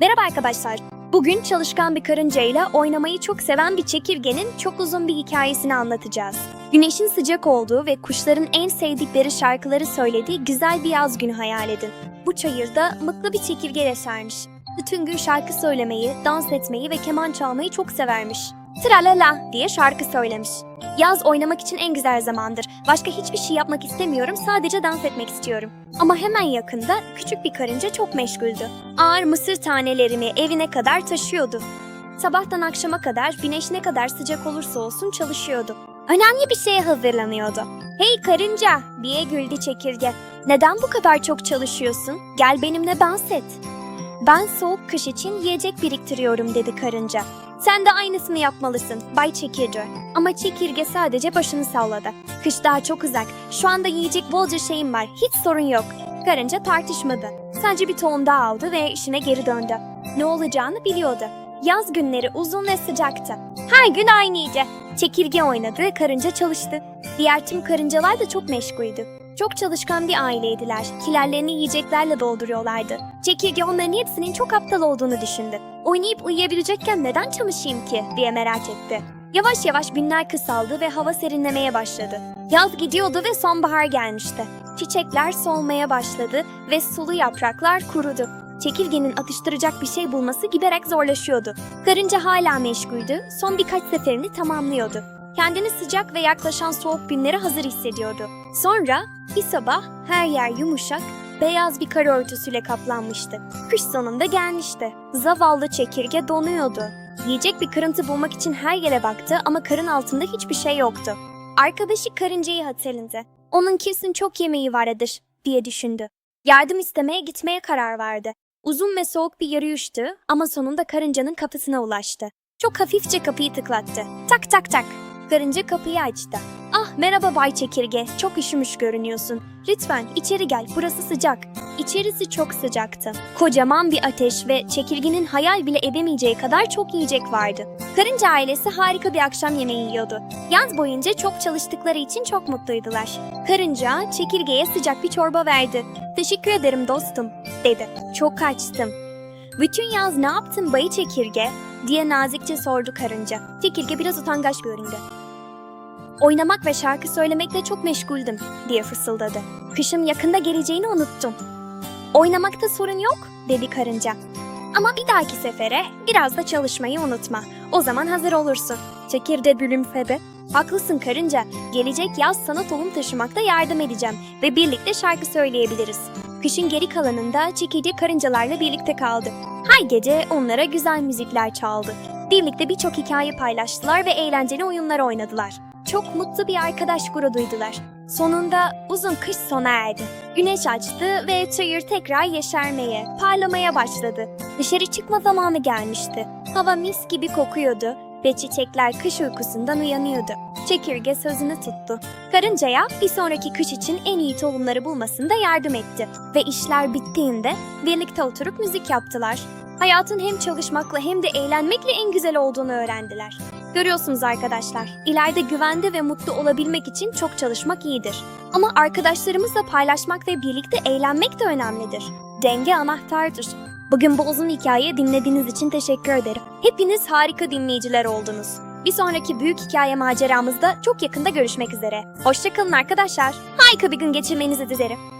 Merhaba arkadaşlar. Bugün çalışkan bir karıncayla oynamayı çok seven bir çekirgenin çok uzun bir hikayesini anlatacağız. Güneşin sıcak olduğu ve kuşların en sevdikleri şarkıları söylediği güzel bir yaz günü hayal edin. Bu çayırda mutlu bir çekirge yaşarmış. Bütün gün şarkı söylemeyi, dans etmeyi ve keman çalmayı çok severmiş. Tralala diye şarkı söylemiş. Yaz oynamak için en güzel zamandır. Başka hiçbir şey yapmak istemiyorum, sadece dans etmek istiyorum. Ama hemen yakında küçük bir karınca çok meşguldü. Ağır mısır tanelerini evine kadar taşıyordu. Sabahtan akşama kadar güneş ne kadar sıcak olursa olsun çalışıyordu. Önemli bir şeye hazırlanıyordu. Hey karınca diye güldü çekirge. Neden bu kadar çok çalışıyorsun? Gel benimle dans et. Ben soğuk kış için yiyecek biriktiriyorum dedi karınca. Sen de aynısını yapmalısın Bay Çekirge. Ama çekirge sadece başını salladı. Kış daha çok uzak. Şu anda yiyecek bolca şeyim var. Hiç sorun yok. Karınca tartışmadı. Sadece bir tohum daha aldı ve işine geri döndü. Ne olacağını biliyordu. Yaz günleri uzun ve sıcaktı. Her gün aynıydı. Çekirge oynadı, karınca çalıştı. Diğer tüm karıncalar da çok meşguldü. Çok çalışkan bir aileydiler. Kilerlerini yiyeceklerle dolduruyorlardı. Çekirge onların hepsinin çok aptal olduğunu düşündü. Oynayıp uyuyabilecekken neden çalışayım ki diye merak etti. Yavaş yavaş günler kısaldı ve hava serinlemeye başladı. Yaz gidiyordu ve sonbahar gelmişti. Çiçekler solmaya başladı ve sulu yapraklar kurudu. Çekirgenin atıştıracak bir şey bulması giderek zorlaşıyordu. Karınca hala meşguldü, son birkaç seferini tamamlıyordu. Kendini sıcak ve yaklaşan soğuk günlere hazır hissediyordu. Sonra bir sabah her yer yumuşak, beyaz bir kar örtüsüyle kaplanmıştı. Kış sonunda gelmişti. Zavallı çekirge donuyordu. Yiyecek bir kırıntı bulmak için her yere baktı ama karın altında hiçbir şey yoktu. Arkadaşı karıncayı hatırladı. Onun kesin çok yemeği vardır diye düşündü. Yardım istemeye gitmeye karar verdi. Uzun ve soğuk bir yürüyüştü ama sonunda karıncanın kapısına ulaştı. Çok hafifçe kapıyı tıklattı. Tak tak tak. Karınca kapıyı açtı. Ah merhaba Bay Çekirge, çok üşümüş görünüyorsun. Lütfen içeri gel, burası sıcak. İçerisi çok sıcaktı. Kocaman bir ateş ve çekirgenin hayal bile edemeyeceği kadar çok yiyecek vardı. Karınca ailesi harika bir akşam yemeği yiyordu. Yaz boyunca çok çalıştıkları için çok mutluydular. Karınca çekirgeye sıcak bir çorba verdi. Teşekkür ederim dostum, dedi. Çok açtım. Bütün yaz ne yaptın bayı çekirge? diye nazikçe sordu karınca. Çekirge biraz utangaç göründü. Oynamak ve şarkı söylemekle çok meşguldüm diye fısıldadı. Kışın yakında geleceğini unuttum. Oynamakta sorun yok dedi karınca. Ama bir dahaki sefere biraz da çalışmayı unutma. O zaman hazır olursun. Çekirge gülümsedi. Haklısın karınca. Gelecek yaz sana tohum taşımakta yardım edeceğim ve birlikte şarkı söyleyebiliriz. Kışın geri kalanında çekirge karıncalarla birlikte kaldı. Her gece onlara güzel müzikler çaldı. Birlikte birçok hikaye paylaştılar ve eğlenceli oyunlar oynadılar. Çok mutlu bir arkadaş grubuydular. Sonunda uzun kış sona erdi. Güneş açtı ve çayır tekrar yeşermeye, parlamaya başladı. Dışarı çıkma zamanı gelmişti. Hava mis gibi kokuyordu ve çiçekler kış uykusundan uyanıyordu. Çekirge sözünü tuttu. Karıncaya bir sonraki kış için en iyi tohumları bulmasında yardım etti. Ve işler bittiğinde birlikte oturup müzik yaptılar. Hayatın hem çalışmakla hem de eğlenmekle en güzel olduğunu öğrendiler. Görüyorsunuz arkadaşlar, ileride güvende ve mutlu olabilmek için çok çalışmak iyidir. Ama arkadaşlarımızla paylaşmak ve birlikte eğlenmek de önemlidir. Denge anahtardır. Bugün bu uzun hikayeyi dinlediğiniz için teşekkür ederim. Hepiniz harika dinleyiciler oldunuz. Bir sonraki büyük hikaye maceramızda çok yakında görüşmek üzere. Hoşçakalın arkadaşlar. Harika bir gün geçirmenizi dilerim.